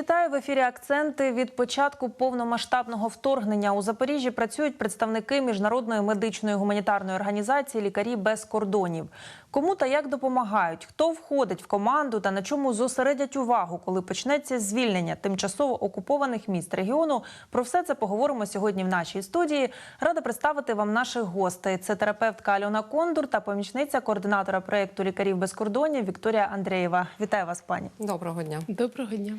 Вітаю в ефірі. Акценти від початку повномасштабного вторгнення у Запоріжжі працюють представники міжнародної медичної гуманітарної організації Лікарі без кордонів. Кому та як допомагають, хто входить в команду та на чому зосередять увагу, коли почнеться звільнення тимчасово окупованих міст регіону. Про все це поговоримо сьогодні в нашій студії. Рада представити вам наших гостей. Це терапевтка Альона Кондур та помічниця координатора проєкту Лікарів без кордонів Вікторія Андрієва. Вітаю вас, пані. Доброго дня. Доброго дня.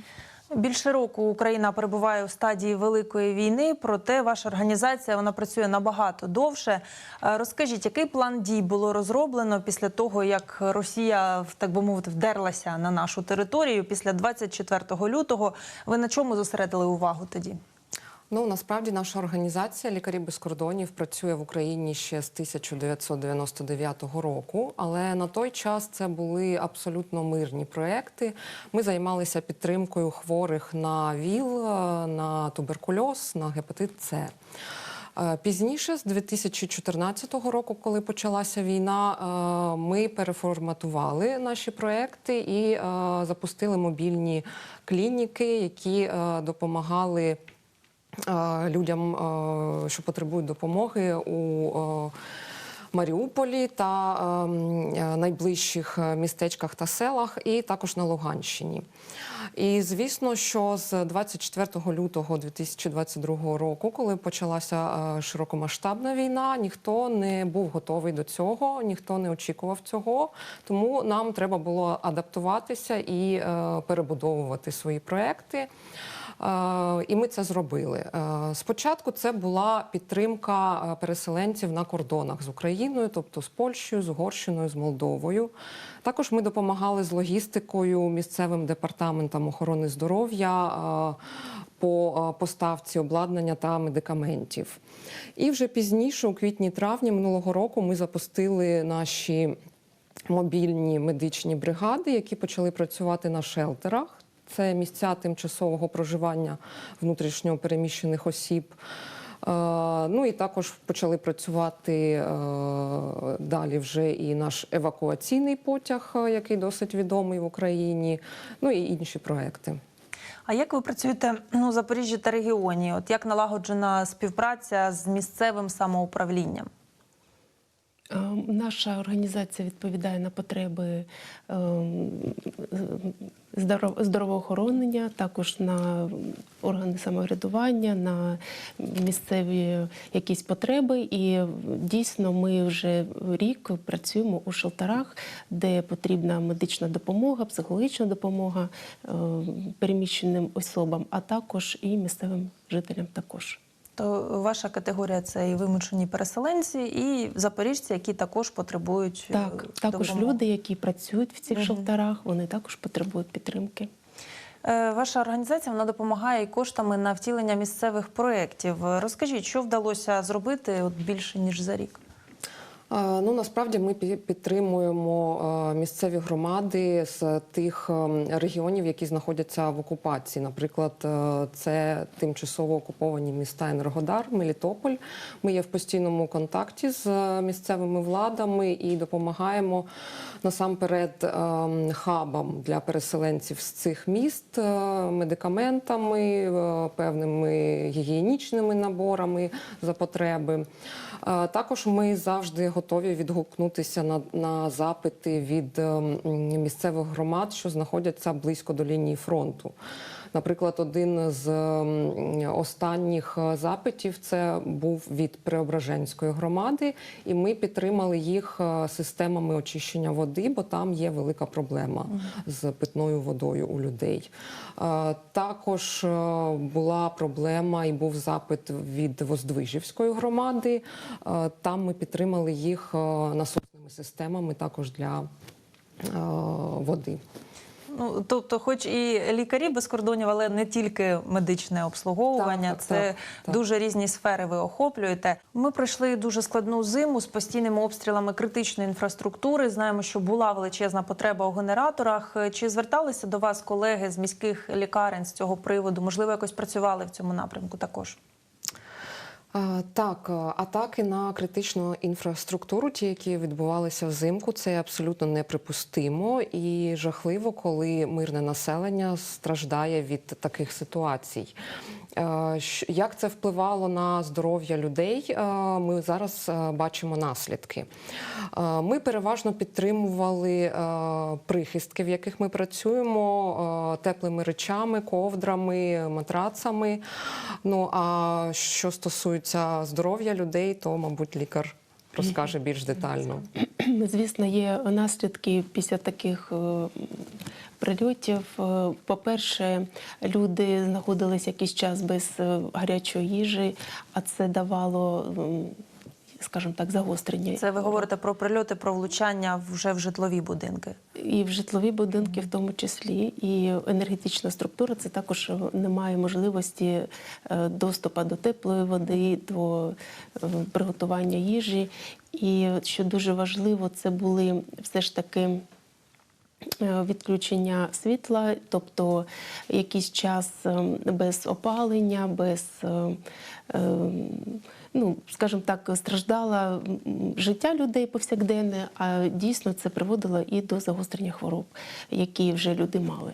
Більше року Україна перебуває у стадії великої війни. Проте ваша організація вона працює набагато довше. Е, Розкажіть, який план дій було розроблено після того, як Росія так би мовити вдерлася на нашу територію після 24 лютого? Ви на чому зосередили увагу тоді? Ну насправді наша організація Лікарі без кордонів працює в Україні ще з 1999 року, але на той час це були абсолютно мирні проекти. Ми займалися підтримкою хворих на ВІЛ, на туберкульоз, на гепатит С. Е, Пізніше, з 2014 року, коли почалася війна, е, ми переформатували наші проекти і е, запустили мобільні клініки, які допомагали людям, що потребують допомоги у Маріуполі та ем, е, найближчих е, містечках та селах, і також на Луганщині. І звісно, що з 24 лютого 2022 року, коли почалася е, широкомасштабна війна, ніхто не був готовий до цього, ніхто не очікував цього. Тому нам треба було адаптуватися і перебудовувати свої проекти. І ми це зробили. Спочатку це була підтримка переселенців на кордонах з Україною, тобто з Польщею, з Угорщиною, з Молдовою. Також ми допомагали з логістикою місцевим департаментам охорони здоров'я по поставці обладнання та медикаментів. І вже пізніше, у квітні-травні минулого року, ми запустили наші мобільні медичні бригади, які почали працювати на шелтерах. Це місця тимчасового проживання внутрішньо переміщених осіб. Е, Ну і також почали працювати е, далі вже і наш евакуаційний потяг, е, який досить відомий в Україні, ну і інші проекти. А як ви працюєте ну, у Запоріжжі та регіоні? От як налагоджена співпраця з місцевим самоуправлінням? Е, Наша організація відповідає на потреби е, здоровоохоронення, також на органи самоврядування, на місцеві якісь потреби. І дійсно ми вже рік працюємо у шелтерах, де потрібна медична допомога, психологічна допомога е, переміщеним особам, а також і місцевим жителям також. То ваша категорія це і вимушені переселенці, і запоріжці, які також потребують е, Так, також допомоги. люди, які працюють в цих угу. шелтерах, вони також потребують підтримки. Е, Ваша організація вона допомагає і коштами на втілення місцевих проєктів. Розкажіть, що вдалося зробити от більше ніж за рік? Ну насправді ми підтримуємо місцеві громади з тих ем, регіонів, які знаходяться в окупації. Наприклад, е, це тимчасово окуповані міста Енергодар, Мелітополь. Ми є в постійному контакті з е, місцевими владами і допомагаємо насамперед хабом для переселенців з цих міст е, медикаментами, е, певними гігієнічними наборами за потреби. Е, Також ми завжди готові відгукнутися на, на запити від ем, місцевих громад, що знаходяться близько до лінії фронту. Наприклад, один з останніх е, запитів це був від Преображенської громади, і ми підтримали їх е, системами очищення води, бо там є велика проблема з питною водою у людей. Е, Також була проблема і був запит від Воздвижівської громади. Там ми підтримали їх насосними системами також для води. Ну тобто, хоч і лікарі без кордонів, але не тільки медичне обслуговування, Так, так, це так, так. дуже різні сфери. Ви охоплюєте. Ми пройшли дуже складну зиму з постійними обстрілами критичної інфраструктури. Знаємо, що була величезна потреба у генераторах. Чи зверталися до вас колеги з міських лікарень з цього приводу? Можливо, якось працювали в цьому напрямку також? Так, е, атаки на критичну інфраструктуру, ті, які відбувалися взимку, це абсолютно неприпустимо і жахливо, коли мирне населення страждає від таких ситуацій. Е, Як це впливало на здоров'я людей? е, Ми зараз бачимо наслідки. Ми переважно підтримували прихистки, в яких ми працюємо, теплими речами, ковдрами, матрацами. Ну а що стосується здоров'я людей, то, мабуть, лікар розкаже більш детально. Звісно, є наслідки після таких е, прильотів. Е, По-перше, люди знаходились якийсь час без е, гарячої їжі, а це давало, скажімо так, загострення. Це ви говорите про прильоти, про влучання вже в житлові будинки. І в житлові будинки, в тому числі, і енергетична структура це також немає можливості е, доступу до теплої води, до е, приготування їжі. І що дуже важливо, це були все ж таки. е, Відключення світла, тобто якийсь час ем, без опалення, без, ем, ну, скажімо так, страждало життя людей повсякденне, а дійсно це приводило і до загострення хвороб, які вже люди мали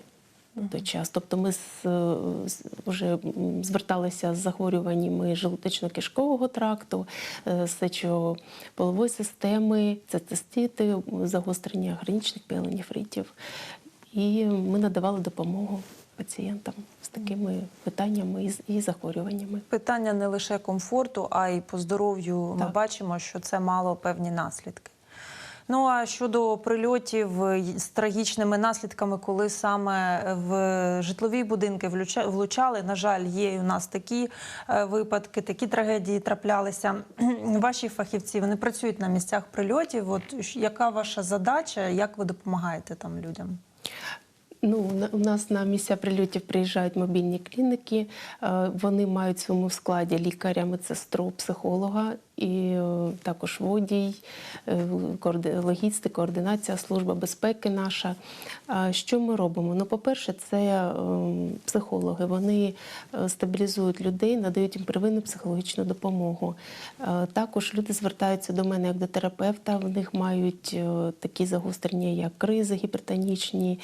той час. Тобто ми з, е, з- вже зверталися з захворюваннями желудочно-кишкового тракту, е, сечополової системи, цистити, загострення хронічних піелонефритів. І ми надавали допомогу пацієнтам з такими питаннями і, захворюваннями. Питання не лише комфорту, а й по здоров'ю. Ми бачимо, що це мало певні наслідки. Ну а щодо прильотів е, з трагічними наслідками, коли саме в житлові будинки влучали, на жаль, є у нас такі е, випадки, такі трагедії траплялися. Ваші фахівці вони працюють на місцях прильотів. От яка ваша задача? Як ви допомагаєте там людям? Ну, у нас на місця прильотів приїжджають мобільні клініки. Е, Вони мають в своєму складі лікаря, медсестру, психолога і е, також водій, е, логістика, координація, служба безпеки наша. Що ми робимо? Ну, по-перше, це е, психологи. Вони стабілізують людей, надають їм первинну психологічну допомогу. Також люди звертаються до мене як до терапевта. В них мають такі загострення, як кризи гіпертонічні.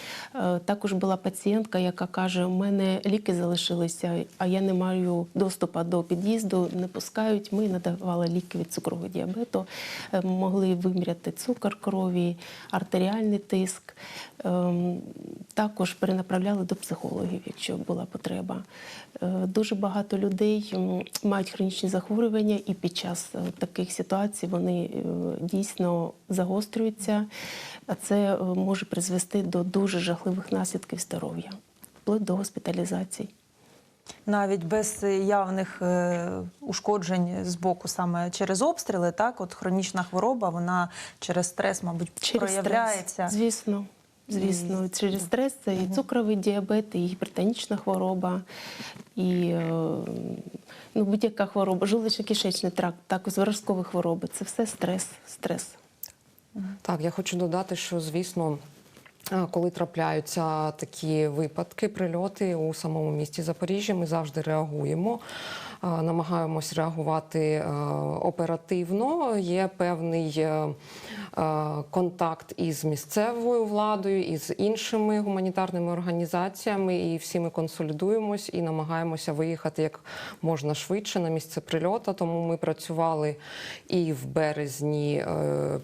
Також була пацієнтка, яка каже: у мене ліки залишилися, а я не маю доступу до під'їзду, не пускають. Ми надавали ліки від цукрового діабету, е, могли виміряти цукор крові, артеріальний тиск. Ем, Також перенаправляли до психологів, якщо була потреба. Е, Дуже багато людей мають хронічні захворювання, і під час е, таких ситуацій вони дійсно загострюються. А це може призвести до дуже жахливих наслідків здоров'я, вплоть до госпіталізацій. Навіть без явних е, ушкоджень з боку саме через обстріли, так от хронічна хвороба, вона через стрес, мабуть, Через проявляється. стрес, звісно. Звісно, через стрес це і цукровий діабет, і гіпертонічна хвороба, і е, ну, будь-яка хвороба, желудочно-кишечний тракт, також виразкові хвороби. Це все стрес. стрес. Так, я хочу додати, що звісно. Коли трапляються такі випадки, прильоти у самому місті Запоріжжя, ми завжди реагуємо, намагаємось реагувати е, оперативно. Є певний е, е, контакт із місцевою владою, із іншими гуманітарними організаціями, і всі ми консолідуємось і намагаємося виїхати як можна швидше на місце прильоту. Тому ми працювали і в березні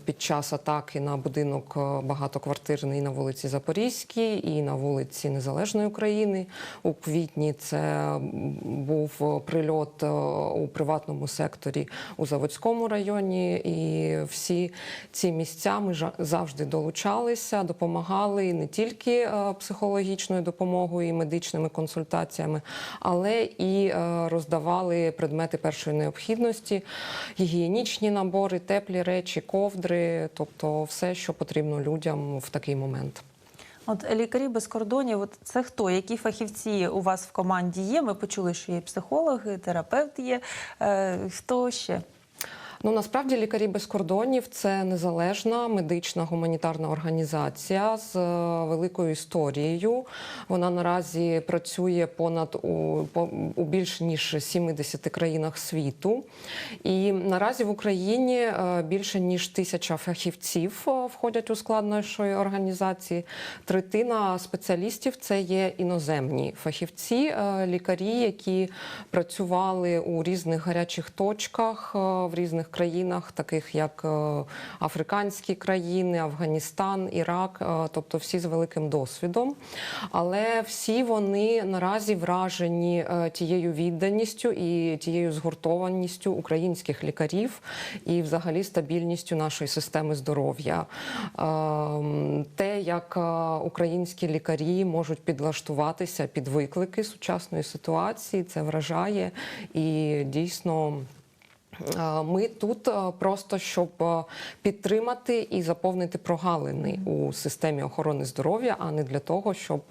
під час атаки на будинок багатоквартирний на вулиці Запорізькій і на вулиці Незалежної України. У квітні це був прильот е, у приватному секторі у Заводському районі. І всі ці місця ми завжди долучалися, допомагали не тільки е, психологічною допомогою і медичними консультаціями, але і е, роздавали предмети першої необхідності, гігієнічні набори, теплі речі, ковдри, тобто все, що потрібно людям в такий момент. От лікарі без кордонів, от це хто? Які фахівці у вас в команді є? Ми почули, що є психологи, терапевт є. Е, хто ще? Ну насправді лікарі без кордонів це незалежна медична гуманітарна організація з е, великою історією. Вона наразі працює понад у, у більш ніж 70 країнах світу. І наразі в Україні е, більше ніж тисяча фахівців е, входять у склад нашої організації. Третина спеціалістів це є іноземні фахівці, лікарі, які працювали у різних гарячих точках в різних країнах, таких як е, африканські країни, Афганістан, Ірак, е, тобто всі з великим досвідом. Але всі вони наразі вражені е, тією відданістю і тією згуртованістю українських лікарів і, взагалі, стабільністю нашої системи здоров'я. Ем, Те, як українські лікарі можуть підлаштуватися під виклики сучасної ситуації, це вражає і дійсно. Е, Ми тут е, просто щоб е, підтримати і заповнити прогалини у системі охорони здоров'я, а не для того, щоб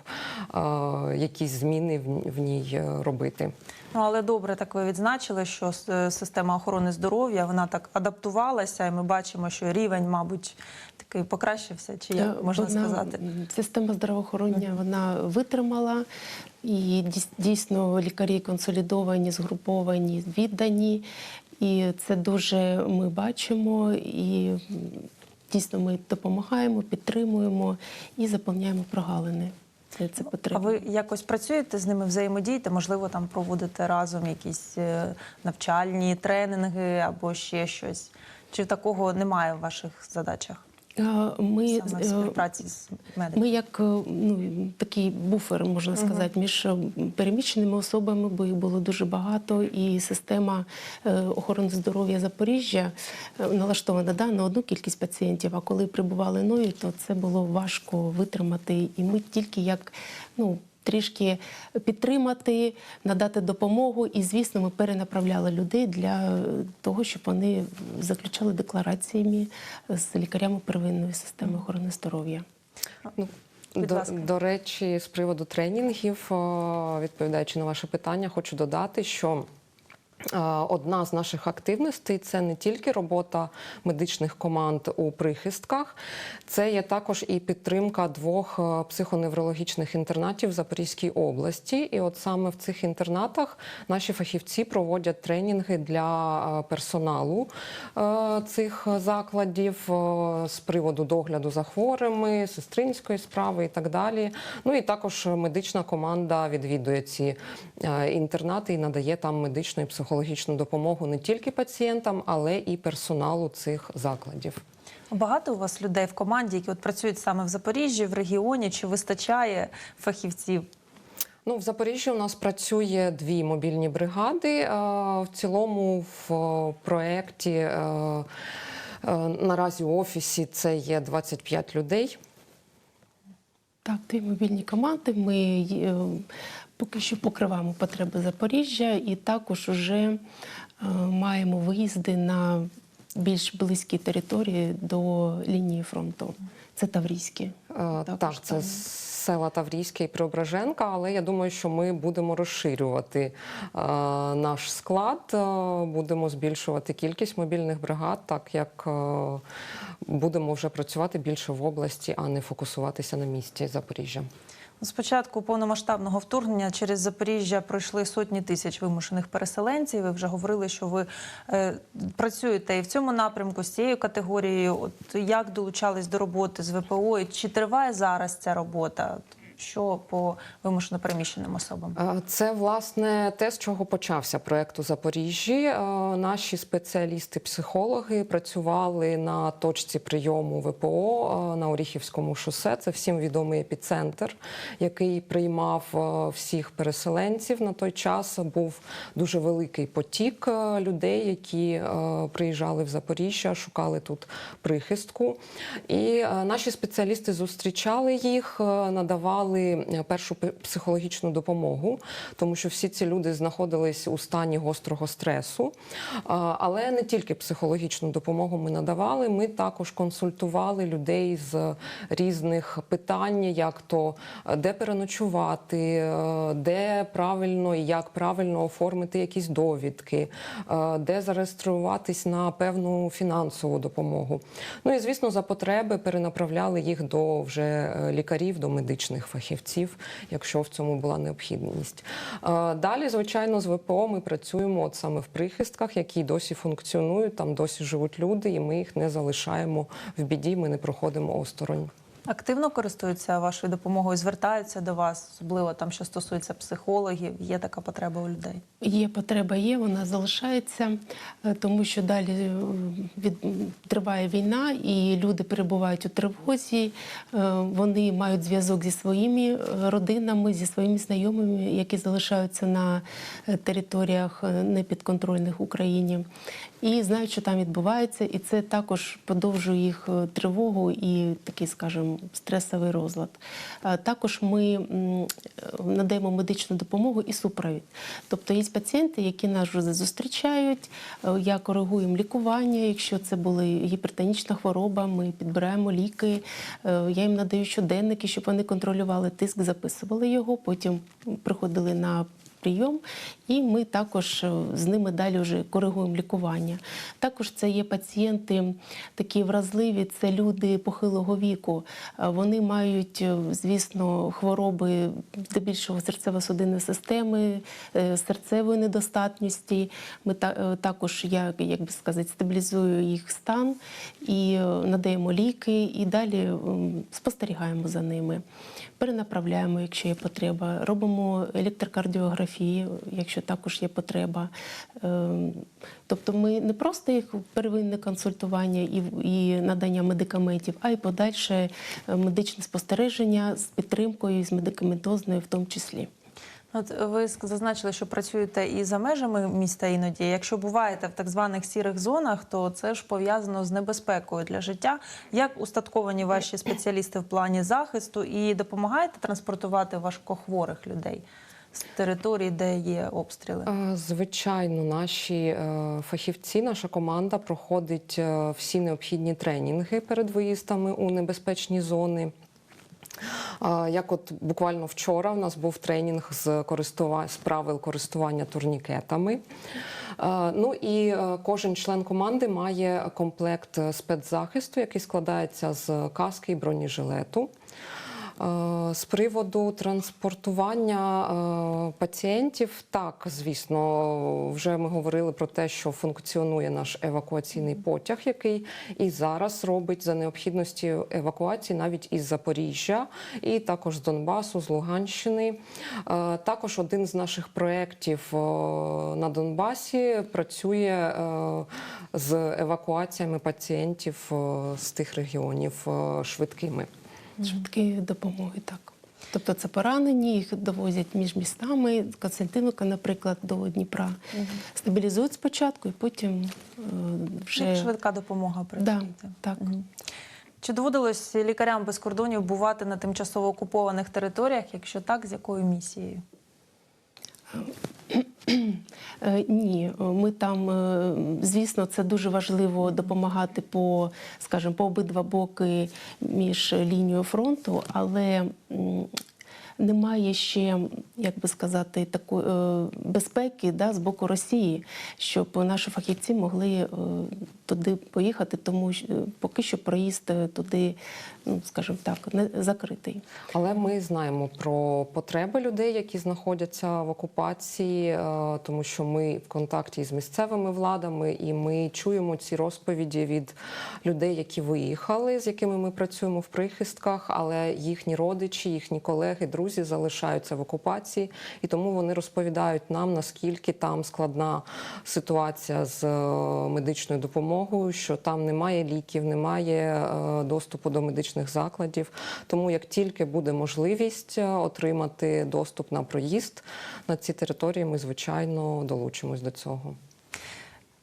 якісь зміни в- ній робити. Ну але добре, так ви відзначили, що система охорони здоров'я вона так адаптувалася, і ми бачимо, що рівень, мабуть, такий покращився, чи як можна вона, сказати. Система здравоохороння вона витримала, і дійсно лікарі консолідовані, згруповані, віддані. І це дуже ми бачимо. І дійсно ми допомагаємо, підтримуємо і заповняємо прогалини. Це, це А ви якось працюєте з ними, взаємодієте? Можливо, там проводите разом якісь е, навчальні тренінги або ще щось? Чи такого немає в ваших задачах? Ми, Саме е, співпраці з медиками? Ми як е, ну, такий буфер, можна сказати, між е, переміщеними особами, бо їх було дуже багато, і система охорони здоров'я Запоріжжя налаштована да, на одну кількість пацієнтів. А коли прибували нові, то це було важко витримати. І ми тільки як ну. Трішки підтримати, надати допомогу, і звісно, ми перенаправляли людей для того, щоб вони заключали деклараціями з лікарями первинної системи охорони здоров'я. Ну, до, до речі, з приводу тренінгів, відповідаючи на ваше питання, хочу додати, що Одна з наших активностей це не тільки робота медичних команд у прихистках, це є також і підтримка двох е, психоневрологічних інтернатів в Запорізькій області. І от саме в цих інтернатах наші фахівці проводять тренінги для е, персоналу е, цих закладів е, з приводу догляду за хворими, сестринської справи і так далі. Ну і також медична команда відвідує ці е, інтернати і надає там медичну і психологічну допомогу не тільки пацієнтам, але і персоналу цих закладів. Багато у вас людей в команді, які от працюють саме в Запоріжжі, в регіоні, чи вистачає фахівців? Ну, в Запоріжжі у нас працює дві мобільні бригади. Е, В цілому в е, проєкті е, наразі у офісі це є 25 людей. Так, дві мобільні команди. Ми поки що покриваємо потреби Запоріжжя і також вже е, маємо виїзди на більш близькі території до лінії фронту. Це Таврійські. Е, Також Так, це села Таврійське і Преображенка, але я думаю, що ми будемо розширювати е, наш склад, будемо збільшувати кількість мобільних бригад, так як будемо вже працювати більше в області, а не фокусуватися на місті Запоріжжя. З початку повномасштабного вторгнення через Запоріжжя пройшли сотні тисяч вимушених переселенців. Ви вже говорили, що ви е, працюєте і в цьому напрямку з цією категорією. От як долучались до роботи з ВПО? І чи триває зараз ця робота? Що по вимушено переміщеним особам? Е, Це власне те, з чого почався проект у Запоріжжі. Е, Наші спеціалісти-психологи працювали на точці прийому ВПО е, на Оріхівському шосе. Це всім відомий епіцентр, який приймав всіх переселенців. На той час був дуже великий потік людей, які приїжджали в Запоріжжя, шукали тут прихистку. І наші спеціалісти зустрічали їх, надавали надавали е, першу психологічну допомогу, тому що всі ці люди знаходились у стані гострого стресу. Але не тільки психологічну допомогу ми надавали, ми також консультували людей з різних питань, як то е, де переночувати, е, де правильно і як правильно оформити якісь довідки, де зареєструватись на певну фінансову допомогу. Ну і звісно, за потреби перенаправляли їх до вже лікарів, до медичних фахівців, якщо в цьому була необхідність. Далі, звичайно, з ВПО ми працюємо от саме в прихистках, які досі функціонують, там досі живуть люди, і ми їх не залишаємо в біді. Ми не проходимо осторонь. Активно користуються вашою допомогою, звертаються до вас, особливо там, що стосується психологів. Є така потреба у людей. Є потреба, є, вона залишається, е, тому що далі е, від, триває війна, і люди перебувають у тривозі. е, Вони мають зв'язок зі своїми родинами, зі своїми знайомими, які залишаються на територіях непідконтрольних Україні. І знають, що там відбувається, і це також подовжує їх е, тривогу і такий, скажімо, стресовий розлад. Е, Також ми е, надаємо медичну допомогу і супровід. Тобто є пацієнти, які нас вже зустрічають. Я коригуємо лікування. Якщо це була гіпертонічна хвороба, ми підбираємо ліки. Я їм надаю щоденники, щоб вони контролювали тиск, записували його, потім приходили на прийом, і ми також е, з ними далі вже коригуємо лікування. Також це є пацієнти такі вразливі, це люди похилого віку. Е, Вони мають, е, звісно, хвороби здебільшого серцево-судинної системи, серцевої недостатності. Ми також, я, як би сказати, стабілізую їх стан і надаємо ліки, і далі спостерігаємо за ними. Перенаправляємо, якщо є потреба. Робимо електрокардіографію, якщо також є потреба. Ем, Тобто ми не просто їх первинне консультування і, і надання медикаментів, а й подальше е, медичне спостереження з підтримкою, з медикаментозною в тому числі. От ви зазначили, що працюєте і за межами міста іноді. Якщо буваєте в так званих сірих зонах, то це ж пов'язано з небезпекою для життя. Як устатковані ваші спеціалісти в плані захисту і допомагаєте транспортувати важкохворих людей з територій, де є обстріли? Е, Звичайно, наші е, фахівці, наша команда проходить е, всі необхідні тренінги перед виїздами у небезпечні зони. Як от буквально вчора у нас був тренінг з користува... з правил користування турнікетами. Ну і е, кожен член команди має комплект е, спецзахисту, який складається з каски і бронежилету. Е, З приводу транспортування е, пацієнтів, так, звісно, вже ми говорили про те, що функціонує наш евакуаційний потяг, який і зараз робить за необхідності евакуації навіть із Запоріжжя, і також з Донбасу, з Луганщини. Е, Також один з наших проєктів на Донбасі працює з евакуаціями пацієнтів з тих регіонів швидкими. Швидкі допомоги, так. Тобто це поранені, їх довозять між містами, Константиновка, наприклад, до Дніпра. Стабілізують спочатку і потім е, вже Як швидка допомога да, працюєте? так. Мгм. Чи доводилось лікарям без кордонів бувати на тимчасово окупованих територіях? Якщо так, з якою місією? Е, Ні, ми там, е, звісно, це дуже важливо допомагати по, скажімо, по обидва боки між лінією фронту, але немає ще, як би сказати, такої е, безпеки да, з боку Росії, щоб наші фахівці могли е, туди поїхати, тому е, поки що проїзд е, туди, скажімо так, не закритий. Але ми знаємо про потреби людей, які знаходяться в окупації, е, тому що ми в контакті з місцевими владами, і ми чуємо ці розповіді від людей, які виїхали, з якими ми працюємо в прихистках, але їхні родичі, їхні колеги, друзі залишаються в окупації, і тому вони розповідають нам, наскільки там складна ситуація з е, медичною допомогою, що там немає ліків, немає е, доступу до медичних закладів. Тому як тільки буде можливість е, отримати доступ на проїзд на ці території, ми звичайно долучимось до цього.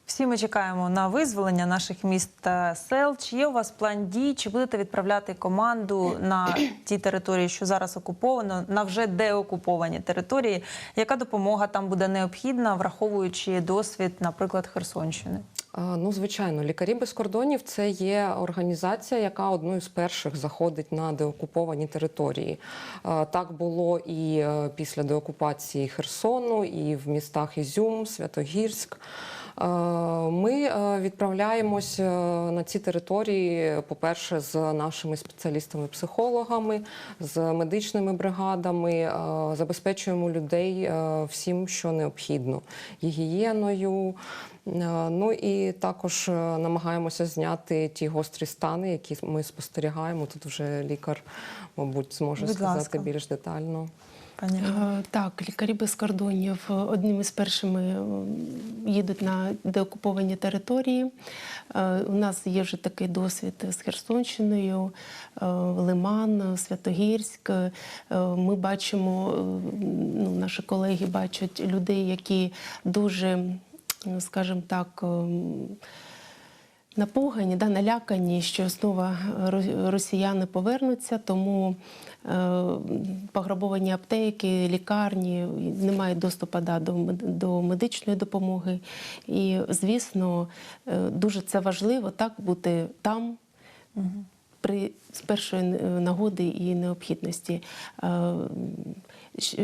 Всі ми чекаємо на визволення наших міст та сел. Чи є у вас план дій? Чи будете відправляти команду на ті території, що зараз окуповано, на вже деокуповані території? Яка допомога там буде необхідна, враховуючи досвід, наприклад, Херсонщини? Ну, звичайно, лікарі без кордонів це є організація, яка одною з перших заходить на деокуповані території. Так було і е, після деокупації Херсону, і в містах Ізюм, Святогірськ. Ми е, відправляємось е, на ці території, по-перше, з нашими спеціалістами-психологами, з медичними бригадами, е, забезпечуємо людей всім, що необхідно: гігієною. Ну і також намагаємося зняти ті гострі стани, які ми спостерігаємо. Тут вже лікар, мабуть, зможе Будь сказати ласка. більш детально. Пані Е, Так, лікарі без кордонів е, одними з першими е, їдуть на деокуповані території. У нас є вже такий досвід з Херсонщиною, Лиман, Святогірськ. Ми бачимо, ну, наші колеги бачать людей, які дуже, скажімо так, ем, напугані, да, налякані, що знову росіяни повернуться, тому е, пограбовані аптеки, лікарні, немає доступу да, до, до медичної допомоги. І, звісно, е, дуже це важливо так бути там. При з першої е, нагоди і необхідності. Е,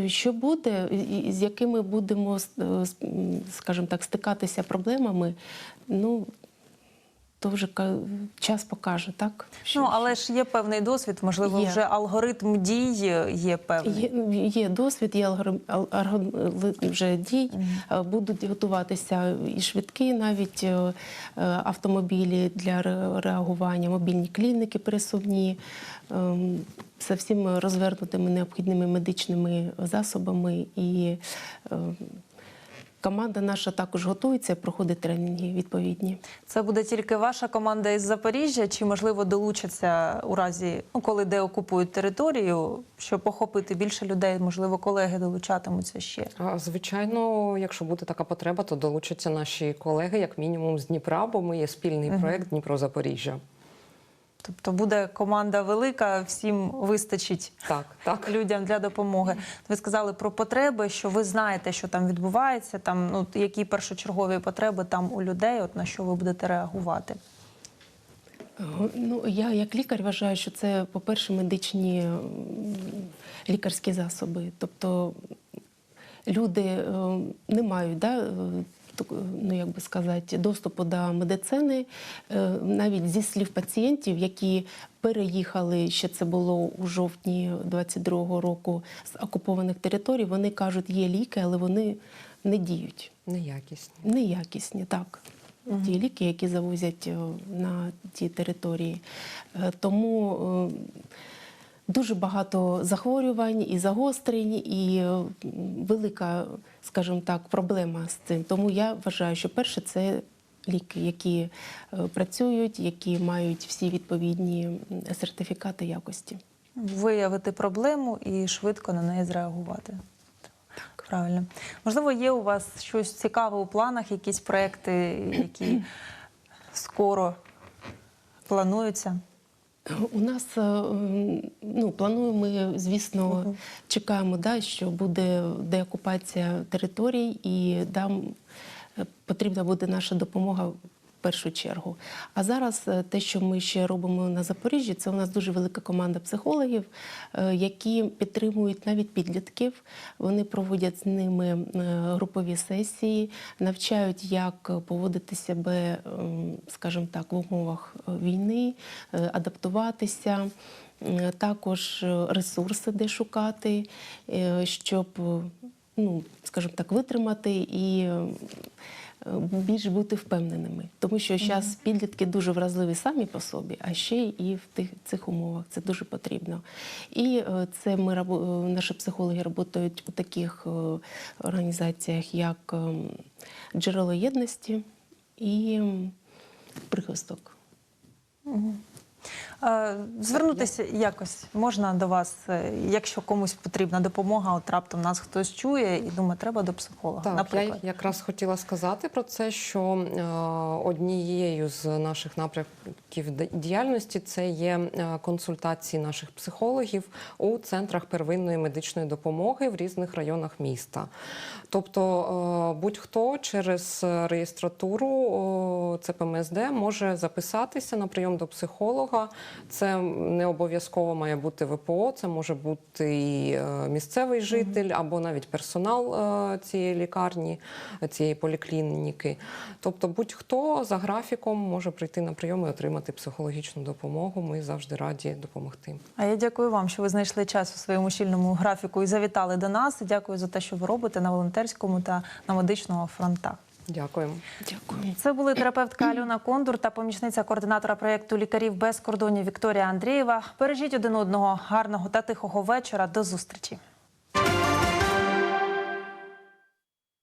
Що буде, з якими будемо, е, скажімо так, стикатися проблемами, ну то вже час покаже, так? Що- Ну але ж є певний досвід, можливо, Є. вже алгоритм дій є певний. Є, є досвід, є алгоритм алгоритм вже дій. Е, Будуть готуватися і швидкі, навіть е, е, автомобілі для ре- реагування, мобільні клініки пересувні. ем, З всіми розвернутими необхідними медичними засобами. І е, команда наша також готується, проходить тренінги відповідні. Це буде тільки ваша команда із Запоріжжя, чи можливо долучаться у разі, ну коли деокупують територію, щоб охопити більше людей? Можливо, колеги долучатимуться ще. А, Звичайно, якщо буде така потреба, то долучаться наші колеги, як мінімум, з Дніпра, бо ми є спільний проект Дніпро-Запоріжжя. Тобто буде команда велика, всім вистачить Так, так. людям для допомоги. Ви сказали про потреби, що ви знаєте, що там відбувається, там ну які першочергові потреби там у людей, от на що ви будете реагувати. Ну, я як лікар вважаю, що це, по-перше, медичні лікарські засоби. Тобто люди е, не мають да, е, ну, як би сказати, доступу до медицини. Е, Навіть зі слів пацієнтів, які переїхали, ще це було у жовтні 22-го року з окупованих територій, вони кажуть, є ліки, але вони не діють. Неякісні. Неякісні, так. Ті ліки, які завозять е, на ті території. Е, Тому дуже багато захворювань і загострень, і е, велика, скажімо так, проблема з цим. Тому я вважаю, що перше це ліки, які е, працюють, які мають всі відповідні сертифікати якості. Виявити проблему і швидко на неї зреагувати. Так, правильно. Можливо, є у вас щось цікаве у планах, якісь проекти, які скоро плануються? У нас е, ну, плануємо, ми, звісно, чекаємо, да, що буде деокупація територій, і там е, потрібна буде наша допомога першу чергу. А зараз е, те, що ми ще робимо на Запоріжжі, це у нас дуже велика команда психологів, е, які підтримують навіть підлітків. Вони проводять з ними е, групові сесії, навчають, як поводити себе, скажімо так, в умовах війни, адаптуватися. Також ресурси, де шукати, щоб, ну, скажімо так, витримати і е, більш бути впевненими. Тому що зараз підлітки дуже вразливі самі по собі, а ще і в тих цих умовах це дуже потрібно. І е, це ми е, наші психологи працюють у таких організаціях, як джерело єдності і прихисток. Е, Звернутися якось можна до вас, е, якщо комусь потрібна допомога, от раптом нас хтось чує і думає, треба до психолога. Так, наприклад. я якраз хотіла сказати про це, що е, однією з наших напрямків діяльності це є е, консультації наших психологів у центрах первинної медичної допомоги в різних районах міста. Тобто е, будь-хто через реєстратуру ЦПМСД може записатися на прийом до психолога. Це не обов'язково має бути ВПО, це може бути і е, місцевий житель або навіть персонал е, цієї лікарні, цієї поліклініки. Тобто будь-хто за графіком може прийти на прийом і отримати психологічну допомогу. Ми завжди раді допомогти. А я дякую вам, що ви знайшли час у своєму щільному графіку і завітали до нас. Дякую за те, що ви робите на волонтерському та на медичному фронтах. Дякуємо. Дякую. Це були терапевтка Альона Кондур та помічниця координатора проєкту лікарів без кордонів Вікторія Андрієва. Бережіть один одного гарного та тихого вечора. До зустрічі.